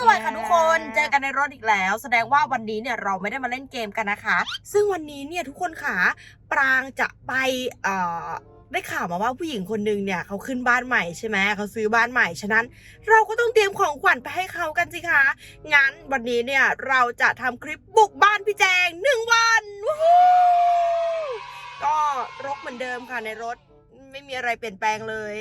สวัสดิ์ค่ะทุกคน เจอกันในรถอีกแล้ว แสดงว่าวันนี้เนี่ยเราไม่ได้มาเล่นเกมกันนะคะ ซึ่งวันนี้เนี่ยทุกคนค่ะปรางจะไปเอ่อได้ข่าวมาว่าผู้หญิงคนหนึ่งเนี่ยเขาขึ้นบ้านใหม่ใช่ไหมเขาซื้อบ้านใหม่ฉะนั้น เราก็ต้องเตรียมของขวัญไปให้เขากันสิคะงั้นวันนี้เนี่ยเราจะทำคลิปบุกบ้านพี่แจงหนึ่งวันวก็รกเหมือนเดิมค่ะในรถไม่มีอะไรเปลี่ยนแปลงเลย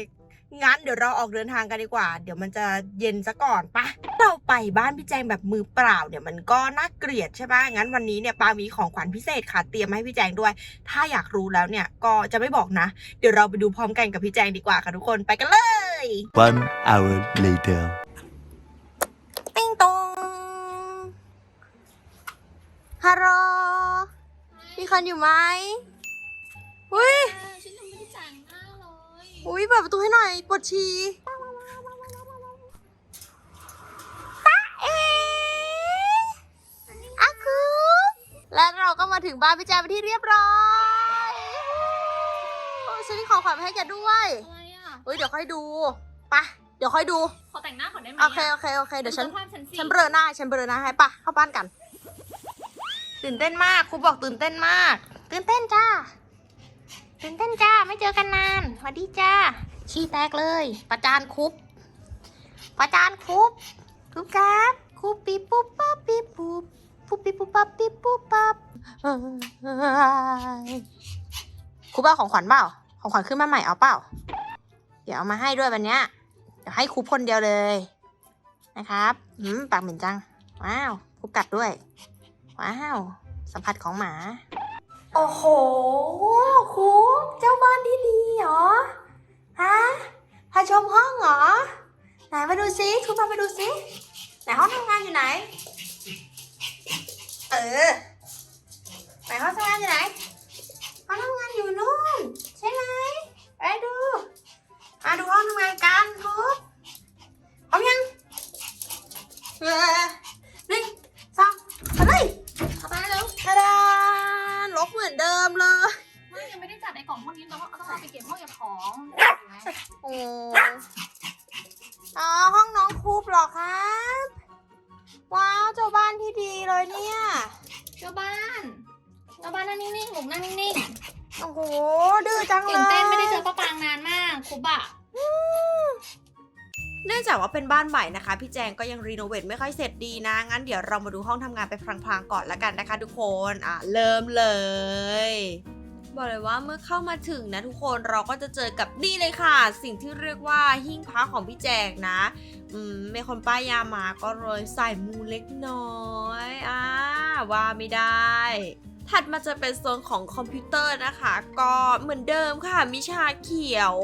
งั้นเดี๋ยวเราออกเดินทางกันดีกว่า เดี๋ยวมันจะเย็นซะก่อนปะเราไปบ้านพี่แจงแบบมือเปล่าเนี่ยมันก็น่าเกลียดใช่ปะงั้นวันนี้เนี่ยปามีของขวัญพิเศษค่ะเตรียมมาให้พี่แจงด้วย ถ้าอยากรู้แล้วเนี่ยก็จะไม่บอกนะ เดี๋ยวเราไปดูพร้อมกันกับพี่แจงดีกว่าค่ะทุกคนไปกันเลย One hour later. ติ้งตองฮัลโหลมีคนอยู่ไหมอุ้ยฉันยังไม่ได้จ่ายหน้าเลย อุ้ยเปิดประตูให้หน่อยปวดฉี่ตาเอ๋อาคูและเราก็มาถึงบ้านพี่แจงเป็นที่เรียบร้อยโอ้ยฉันมีของขวัญมาให้แกด้วยอะไรอะเฮ้ยเดี๋ยวค่อยดูไปะเดี๋ยวค่อยดู ขอแต่งหน้าก่อนได้ไหมโอเคโอเคโอเคเดี๋ยวฉันดูสภาพฉันสิฉันเบลอหน้าให้ฉันเบลอหน้าให้ปะเข้าบ้านกัน ตื่นเต้นมากครูบอกตื่นเต้นมาก ตื่นเต้นจ้า ตื่นเต้นจ้าไม่เจอกันนานสวัสดีจ้าชี้แตกเลย ประจานคุบประจานคุบคุบครับคุบปีปุ๊บปั๊บปีปุ๊บปุ๊บปีปุ๊บปั๊บปีปุ๊บปั๊บครูเอาของขวัญเปล่าของขวัญขึ้นมาใหม่เอาเปล่า เดี๋ยวเอามาให้ด้วยวันเนี้ยเดี๋ยวให้ครูคนเดียวเลย นะครับอืมปากเหม็นจัง ว้าวครูกัดด้วย ว้าว สัมผัสของหมา โอ้โหครูเจ้าบ้านที่ดีเหรอ ฮะ พาชมห้องเหรอ ไหนมาดูซิคุณพาไปดูซิ ไหนห้องทำงานอยู่ไหน เออ ไหนห้องทำงานอยู่ไหน ห้องทำงานอยู่นู่น ใช่ไหม นนั่งนิ่งๆหมูนั่งนิ่งโอ้โห ดื้อจังๆเลยตื่นเต้นไม่ได้เจอป้าปางนานมากคุบอะเนื่องจากว่าเป็นบ้านใหม่นะคะ พี่แจงก็ยังรีโนเวทไม่ค่อยเสร็จดีนะ งั้นเดี๋ยวเรามาดูห้องทำงานไปพลางๆก่อนละกันนะคะทุกคน อะ เริ่มเลย บอกเลยว่าเมื่อเข้ามาถึงนะทุกคนเราก็จะเจอกับนี่เลยค่ะ สิ่งที่เรียกว่าหิ้งพระของพี่แจงนะ อืมมีคนป้ายยามาก็เลยใส่มูเล็กน้อย อ่าว่าไม่ได้ ถัดมาจะเป็นโซนของคอมพิวเตอร์นะคะ ก็เหมือนเดิมค่ะมีชาเขียว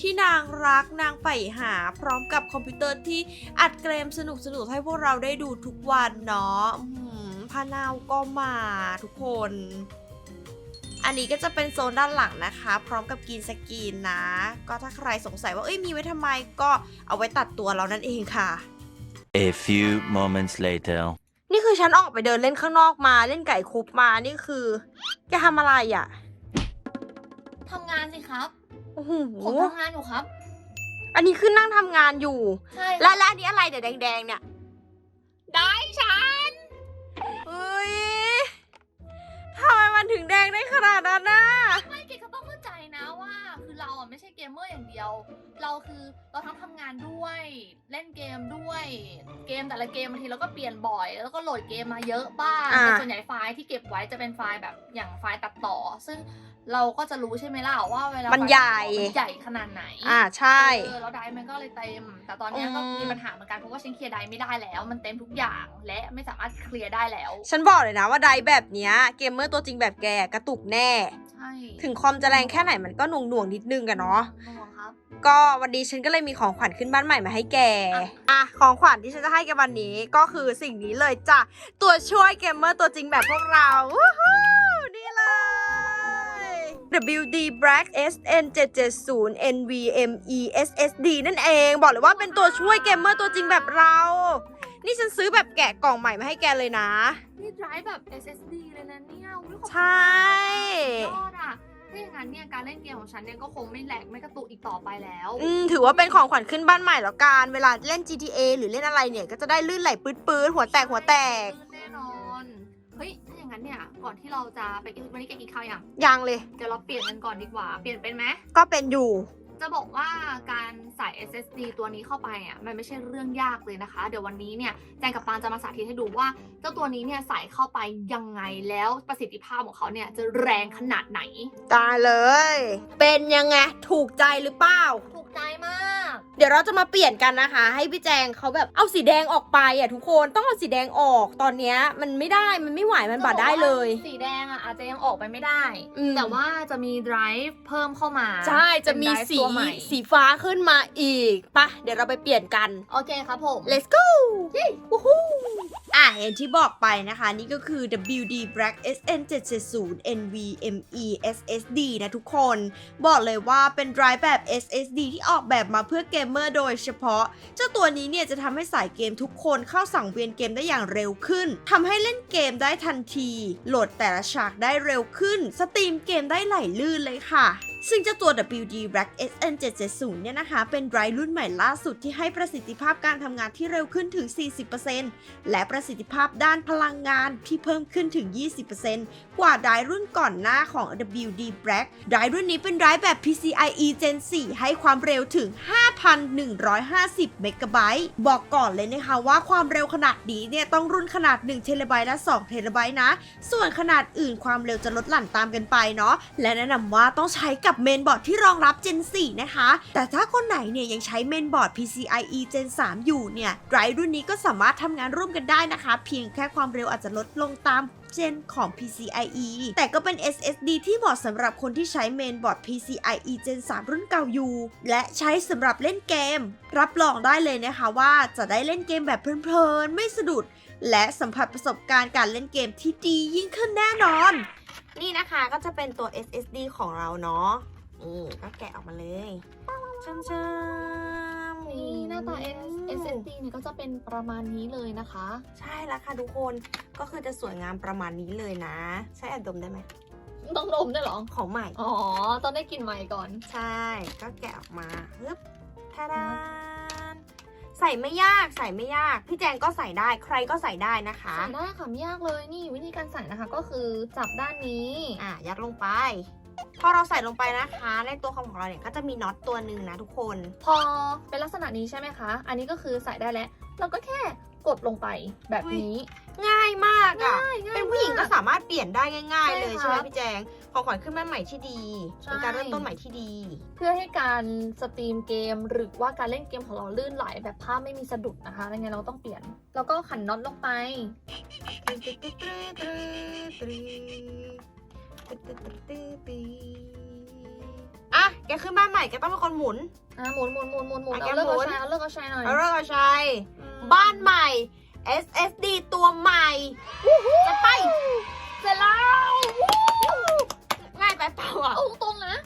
ที่นางรักนางใฝ่หา พร้อมกับคอมพิวเตอร์ที่อัดเกมสนุกสนุกๆให้พวกเราได้ดูทุกวันเนาะอื้อหือพานาวก็มาทุกคน อันนี้ก็จะเป็นโซนด้านหลังนะคะ พร้อมกับกรีนสกีนนะ ก็ถ้าใครสงสัยว่าเอ้ยมีไว้ทำไมก็เอาไว้ตัดตัวเรานั่นเองค่ะ A few moments later. นี่คือฉันออกไปเดินเล่นข้างนอกมาเล่นไก่คุบมานี่คือแกทำอะไรอะทำงานสิครับ โอ้โหผมทำงานอยู่ครับ อันนี้คือนั่งทำงานอยู่ ใช่และและอันนี้อะไรเดี๋ยวแดงๆเนี่ย ได้ฉันเฮ้ยทำไมมันถึงแดงได้ขนาดนั้นน่ะไม่เม่ใช่เกมเมอร์อย่างเดียว เราคือเราทั้งทำงานด้วยเล่นเกมด้วยเกมแต่ละเกมบางทีเราก็เปลี่ยนบ่อย แล้วก็โหลดเกมมาเยอะบ้างอ่า แต่ส่วนใหญ่ไฟล์ที่เก็บไว้จะเป็นไฟล์แบบอย่างไฟล์ตัดต่อ ซึ่งเราก็จะรู้ใช่ไหมล่ะว่าเวลามันใหญ่มันใหญ่ขนาดไหน อ่าใช่ เออแล้วไดร์มันก็เลยเต็ม แต่ตอนเนี้ยก็อืม มีปัญหาเหมือนกันเพราะว่าฉันเคลียร์ไดร์ไม่ได้แล้ว มันเต็มทุกอย่างและไม่สามารถเคลียร์ได้แล้ว ฉันบอกเลยนะว่าไดร์แบบเนี้ยเกมเมอร์ตัวจริงแบบแกกระตุกแน่ใช่ ถึงคอมจะแรงแค่ไหนมันก็หน่วงหน่วงๆนิดนึงกันเนาะงงครับก็วันนี้ฉันก็เลยมีของขวัญขึ้นบ้านใหม่มาให้แกอะอะ ของขวัญที่ฉันจะให้แกวันนี้ก็คือสิ่งนี้เลยจ้ะ ตัวช่วยเกมเมอร์ตัวจริงแบบพวกเราวู้ฮู้นี่เลย WD Black SN 770 NVMe SSD นั่นเอง บอกเลยว่าเป็นตัวช่วยเกมเมอร์ตัวจริงแบบเรา นี่ฉันซื้อแบบแกะกล่องใหม่มาให้แกเลยนะ นี่ไดร์แบบ SSD เลยนะเนี่ยอุ๊ยขอบคุณ ใช่ ยอดอะถ้าอย่างนั้นเนี่ยการเล่นเกมของฉันเนี่ยก็คงไม่แหลกไม่กระตุกอีกต่อไปแล้ว อืมถือว่าเป็นของขวัญขึ้นบ้านใหม่แล้วกัน เวลาเล่น GTA หรือเล่นอะไรเนี่ย ก็จะได้ลื่นไหลปื้ดๆหัวแตกหัวแตก แน่นอน เฮ้ย ถ้าอย่างนั้นเนี่ย ก่อนที่เราจะไปกินวันนี้แกกินข้าวยังยังเลย เดี๋ยวเราเปลี่ยนกันก่อนดีกว่า เปลี่ยนเป็นไหมก็เป็นอยู่ จะบอกว่าการใส่ SSD ตัวนี้เข้าไปอะมันไม่ใช่เรื่องยากเลยนะคะ เดี๋ยววันนี้เนี่ยแจงกับปางจะมาสาธิตให้ดูว่า เจ้าตัวนี้เนี่ยใส่เข้าไปยังไงแล้วประสิทธิภาพของเขาเนี่ยจะแรงขนาดไหน ตายเลย เป็นยังไง ถูกใจหรือเปล่า ถูกใจมาก เดี๋ยวเราจะมาเปลี่ยนกันนะคะ ให้พี่แจงเขาแบบเอาสีแดงออกไปอะทุกคนต้องเอาสีแดงออกตอนเนี้ยมันไม่ได้มันไม่ไหวมันบาดได้เลย สีแดงอะอาจจะยังออกไปไม่ได้ อืม แต่ว่าจะมี drive เพิ่มเข้ามาใช่จะมีเป็น drive สี ตัวใหม่ สีฟ้าขึ้นมาอีกปะเดี๋ยวเราไปเปลี่ยนกัน โอเคครับผม let's go วู้ฮู้อะอย่างที่บอกไปนะคะ นี่ก็คือ WD Black SN 770 NVMe SSD นะทุกคน บอกเลยว่าเป็น drive แบบ SSD ที่ออกแบบมาเพื่อเกมเมอร์โดยเฉพาะ เจ้าตัวนี้เนี่ยจะทำให้สายเกมทุกคนเข้าสังเวียนเกมได้อย่างเร็วขึ้นทำให้เล่นเกมได้ทันที โหลดแต่ละฉากได้เร็วขึ้น สตรีมเกมได้ไหลลื่นเลยค่ะ ซึ่งเจ้าตัว WD Rack SN 770เนี่ยนะคะ เป็นไดรฟ์รุ่นใหม่ล่าสุดที่ให้ประสิทธิภาพการทำงานที่เร็วขึ้นถึง 40%และประสิทธิภาพด้านพลังงานที่เพิ่มขึ้นถึง 20%กว่าไดรฟ์รุ่นก่อนหน้าของ WD Black ไดรฟ์รุ่นนี้เป็นไดรฟ์แบบ PCIe Gen 4 ให้ความเร็วถึง 5,150 เมกะไบต์บอกก่อนเลยนะคะว่าความเร็วขนาดนี้เนี่ยต้องรุ่นขนาด1เทราไบต์และ2เทราไบต์นะ ส่วนขนาดอื่นความเร็วจะลดหลั่นตามกันไปเนาะ และแนะนำว่าต้องใช้กับเมนบอร์ดที่รองรับ Gen 4 นะคะ แต่ถ้าคนไหนเนี่ยยังใช้เมนบอร์ด PCIe Gen 3 อยู่เนี่ยไดรรุ่นนี้ก็สามารถทำงานร่วมกันได้นะคะ เพียงแค่ความเร็วอาจจะลดลงตามเจนของ PCIe แต่ก็เป็น SSD ที่เหมาะสำหรับคนที่ใช้เมนบอร์ด PCIe Gen 3 รุ่นเก่าอยู่ และใช้สำหรับเล่นเกม รับรองได้เลยนะคะว่าจะได้เล่นเกมแบบเพลินๆ ไม่สะดุด และสัมผัสประสบการณ์การเล่นเกมที่ดียิ่งขึ้นแน่นอน นี่นะคะก็จะเป็นตัว SSD ของเราเนาะ นี่ก็แกะออกมาเลยจ้าจ้านี่หน้าตา S SSD เนี่ยก็จะเป็นประมาณนี้เลยนะคะ ใช่แล้วค่ะทุกคน ก็คือจะสวยงามประมาณนี้เลยนะ ใช้แอบดมได้ไหมต้องดมได้วยเหรอ ของใหม่ อ๋อ ต้องได้กลินใหม่ก่อน ใช่ ก็แกะออกมาฮึบทาดาน ใส่ไม่ยากใส่ไม่ยาก พี่แจงก็ใส่ได้ใครก็ใส่ได้นะคะ ใส่ได้ค่ะไม่ยากเลยนี่วิธีการใส่นะคะก็คือจับด้านนี้อะยัดลงไปพอเราใส่ลงไปนะคะ ในตัวคอมของเราเนี่ยก็จะมีน็อตตัวหนึ่งนะทุกคน พอเป็นลักษณะนี้ใช่ไหมคะ อันนี้ก็คือใส่ได้แล้ว เราก็แค่กดลงไปแบบนี้ ง่ายมากอะง่ายง่ายเป็นผู้หญิงก็มากสามารถเปลี่ยนได้ง่าย ๆ เลยใช่ใช่ไหมครับพี่แจง ของขวัญขึ้นบ้านใหม่ที่ดีใช่ เป็นการเริ่มต้นใหม่ที่ดี เพื่อให้การสตรีมเกมหรือว่าการเล่นเกมของเราลื่นไหลแบบภาพไม่มีสะดุดนะคะยังไงเราก็ต้องเปลี่ยน แล้วก็ขันน็อตลงไป อะ แกขึ้นบ้านใหม่แกต้องเป็นคนหมุน อะหมุนหมุนหมุนหมุนหมุนอะเอาเลิกแกหมุเอานใช้เอาเลิกเอาใช้หน่อยเอาเรื่องเอาชัยอืมบ้านใหม่ SSD ตัวใหม่ จะไป เสร็จแล้วง่ายไปเปล่าอะเอาตรงๆนะ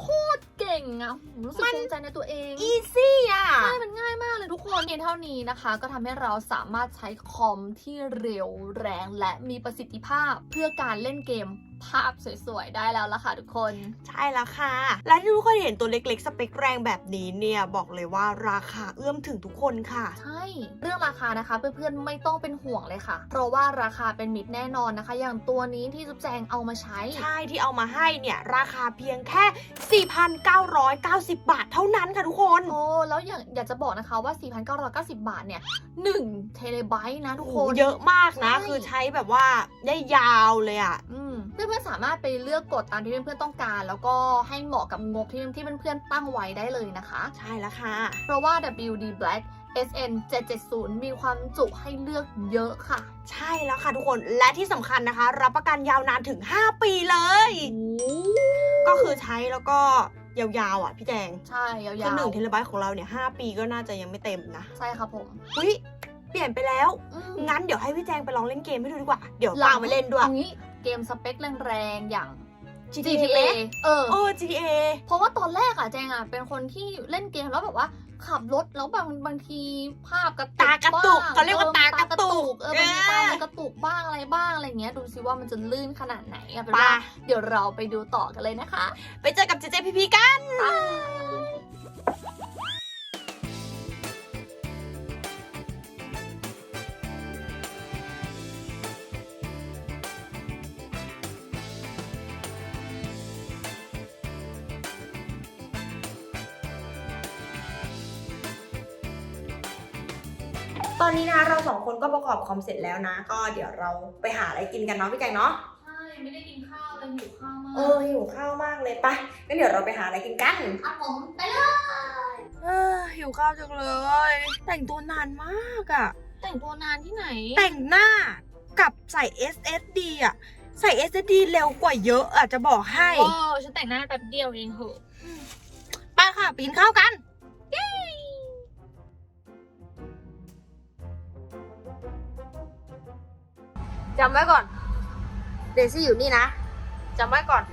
โคตรเก่งอะผมรู้สึกมันภูมิใจในตัวเอง easy อะ ใช่มันง่ายมากเลยทุกคนเพียงเท่านี้นะคะ ก็ทำให้เราสามารถใช้คอมที่เร็วแรงและมีประสิทธิภาพเพื่อการเล่นเกม ภาพสวยๆ ได้แล้วละค่ะทุกคน ใช่แล้วค่ะ และที่ทุกคนเห็นตัวเล็กๆ สเปคแรงแบบนี้เนี่ย บอกเลยว่าราคาเอื้อมถึงทุกคนค่ะ ใช่ เรื่องราคานะคะ เพื่อนๆ ไม่ต้องเป็นห่วงเลยค่ะ เพราะว่าราคาเป็นมิตรแน่นอนนะคะ อย่างตัวนี้ที่จุ๊บแจงเอามาใช้ ใช่ที่เอามาให้เนี่ย ราคาเพียงแค่ 4,990 บาทเท่านั้นค่ะทุกคนโอ้แล้วอยากอยากจะบอกนะคะว่า 4,990 บาทเนี่ย1เทเลไบต์นะทุกคนเยอะมากนะใช่คือใช้แบบว่าได้ยาวเลยอะอืม เพื่อนๆสามารถไปเลือกกดตามที่เพื่อนๆต้องการ แล้วก็ให้เหมาะกับงบที่ที่เพื่อนๆตั้งไว้ได้เลยนะคะ ใช่แล้วค่ะ เพราะว่า WD Black SN 770 มีความจุให้เลือกเยอะค่ะ ใช่แล้วค่ะทุกคนและที่สำคัญนะคะ รับประกันยาวนานถึง 5 ปีเลย ก็คือใช้แล้วก็ยาวๆอะพี่แจง ใช่ยาวคือหนึ่งๆเทราไบต์ของเราเนี่ย5ปีก็น่าจะยังไม่เต็มนะ ใช่ครับผมอุ้ยเปลี่ยนไปแล้วอืมงั้นเดี๋ยวให้พี่แจงไปลองเล่นเกมให้ดูดีกว่า เดี๋ยวหลัตางมไปเล่นด้วยเอางี้ เกมสเปคแรงๆอย่าง GTA GTA เออเออ GTA เพราะว่าตอนแรกอะแจงอะเป็นคนที่เล่นเกมแล้วแบบว่า ขับรถแล้วบางบางทีภาพกระตุกตากระตุกบ้งเขาเรียกว่าออตากระตุกเออบางทีเออตามันกระตุกบ้างอะไรบ้างอะไรเงี้ยนี้ยดูซิว่ามันจะลื่นขนาดไหนเอาเป็นไปว่าเดี๋ยวเราไปดูต่อกันเลยนะคะ ไปเจอกับเจเจพีพีกัน ต อนนี้นะเราสองคนก็ประกอบคอมเสร็จแล้วนะ ก็เดี๋ยวเราไปหาอะไรกินกันเนาะพี่แจงเนาะใช่ไม่ได้กินข้าวเลยหิวข้าวมากเออหิวข้าวมากเลยไปะงั้นเดี๋ยวเราไปหาอะไรกินกันอะผมไปเลยเออหิวข้าวจังเลย แต่งตัวนานมากอะแต่งตัวนานที่ไหน แต่งหน้ากับใส่ SSD อะใส่ SSD เร็วกว่าเยอะอะจะบอกให้ โอ้ฉันแต่งหน้าแป๊บเดียวเองเหอะไปค่ะไปกินข้าวกัน จำไว้ก่อน เดซี่อยู่นี่นะจำไว้ก่อน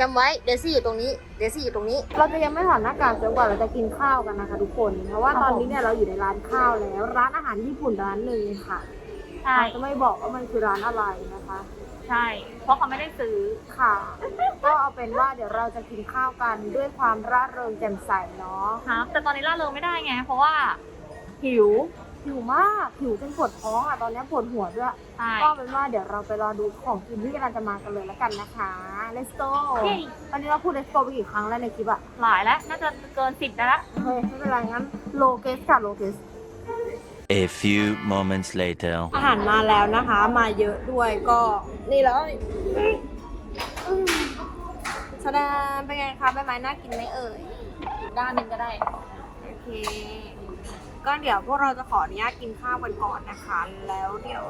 จำไว้เดซี่อยู่ตรงนี้ เดซี่อยู่ตรงนี้ เราจะยังไม่ถอดหน้ากากจนกว่าเราจะกินข้าวกันนะคะทุกคน เพราะว่าตอนนี้เนี่ยเราอยู่ในร้านข้าวแล้ว ร้านอาหารญี่ปุ่นร้านหนึ่งค่ะใช่เราจะไม่บอกว่ามันคือร้านอะไรนะคะ ใช่ เพราะเขาไม่ได้ซื้อค่ะ ก็เอาเป็นว่าเดี๋ยวเราจะกินข้าวกันด้วยความร่าเริงแจ่มใสเนาะครับแต่ตอนนี้ล่าเริงไม่ได้ไง เพราะว่าหิว หิวมากหิวจนปวดท้องอะตอนนี้ปวดหัวด้วยใช่ก็เป็นว่าเดี๋ยวเราไปรอดูของกินที่กำลังจะมากันเลยแล้วกันนะคะ let's go เย้ตอนนี้เราพูด let's go ไปกี่ครั้งแล้วในคลิปอะหลายแล้วน่าจะเกินสิบแล้วละเฮ้ยไม่เป็นไรงั้นโลเกสค่ะโลเกส A few moments later. อาหารมาแล้วนะคะ มาเยอะด้วยก็นี่เลยอืมแสดงเป็นไงคะใบไม้น่ากินไหมเอ่ยด้านหนึงก็ได้ โอเค ก็เดี๋ยวพวกเราจะขออนุญาตกินข้าวกันก่อนนะคะ แล้วเดี๋ยว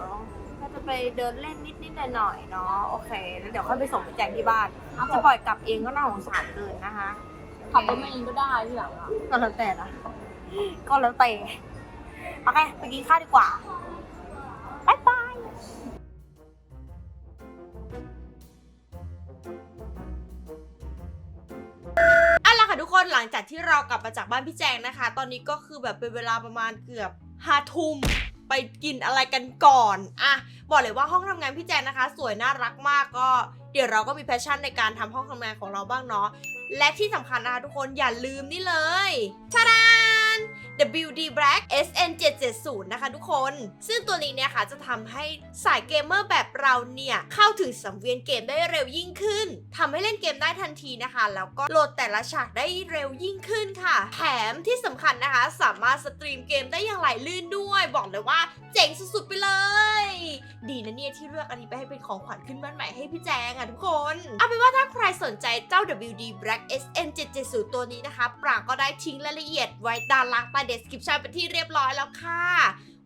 ก็จะไปเดินเล่นนิดๆหน่อยๆเนาะโอเค แล้วเดี๋ยวค่อยไปส่งพี่แจงที่บ้าน จะปล่อยกลับเองก็น่าสงสารเกินนะคะขับรถมาเองก็ได้ที่หลังอะก็แล้วแต่นะก็แล้วแต่โอเคไปกินข้าวดีกว่าบ๊ายบาย หลังจากที่เรากลับมาจากบ้านพี่แจงนะคะ ตอนนี้ก็คือแบบเป็นเวลาประมาณเกือบห้าทุ่มไปกินอะไรกันก่อนอะบอกเลยว่าห้องทำงานพี่แจงนะคะ สวยน่ารักมากก็ เดี๋ยวเราก็มีแพชชั่นในการทำห้องทำงานของเราบ้างเนาะและที่สำคัญนะคะทุกคนอย่าลืมนี่เลยชาดา WD Black SN 770นะคะทุกคน ซึ่งตัวนี้เนี่ยค่ะจะทำให้สายเกมเมอร์แบบเราเนี่ยเข้าถึงสังเวียนเกมได้เร็วยิ่งขึ้นทำให้เล่นเกมได้ทันทีนะคะ แล้วก็โหลดแต่ละฉากได้เร็วยิ่งขึ้นค่ะ แถมที่สำคัญนะคะ สามารถสตรีมเกมได้อย่างไหลลื่นด้วย บอกเลยว่าเจ๋งสุดๆไปเลย ดีนะเนี่ยที่เลือกอันนี้ไปให้เป็นของขวัญขึ้นบ้านใหม่ให้พี่แจงอะทุกคน เอาเป็นว่าถ้าใครสนใจเจ้า WD Black SN 770ตัวนี้นะคะปรางก็ได้ทิ้งรายละเอียดไว้ด้านล่างใต้ description เป็นที่เรียบร้อยแล้วค่ะ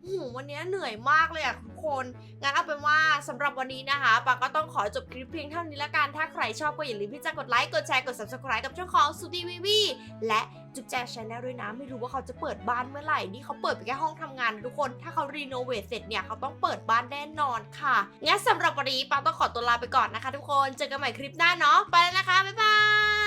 โอ้โหวันนี้เหนื่อยมากเลยอะทุกคน งั้นเอาเป็นว่าสำหรับวันนี้นะคะปาก็ต้องขอจบคลิปเพียงเท่านี้ละกัน ถ้าใครชอบก็อย่าลืมที่จะกดไลค์ กดแชร์ กด subscribe กับช่องของสุดีวีวีและจุ๊บแจชแนลด้วยนะ ไม่รู้ว่าเขาจะเปิดบ้านเมื่อไหร่ นี่เขาเปิดไปแค่ห้องทำงานทุกคน ถ้าเขารีโนเวทเสร็จเนี่ยเขาต้องเปิดบ้านแน่นอนค่ะ งั้นสำหรับวันนี้ปาต้องขอตัวลาไปก่อนนะคะ ทุกคน เจอกันใหม่คลิปหน้าเนาะ ไปแล้วนะคะ บ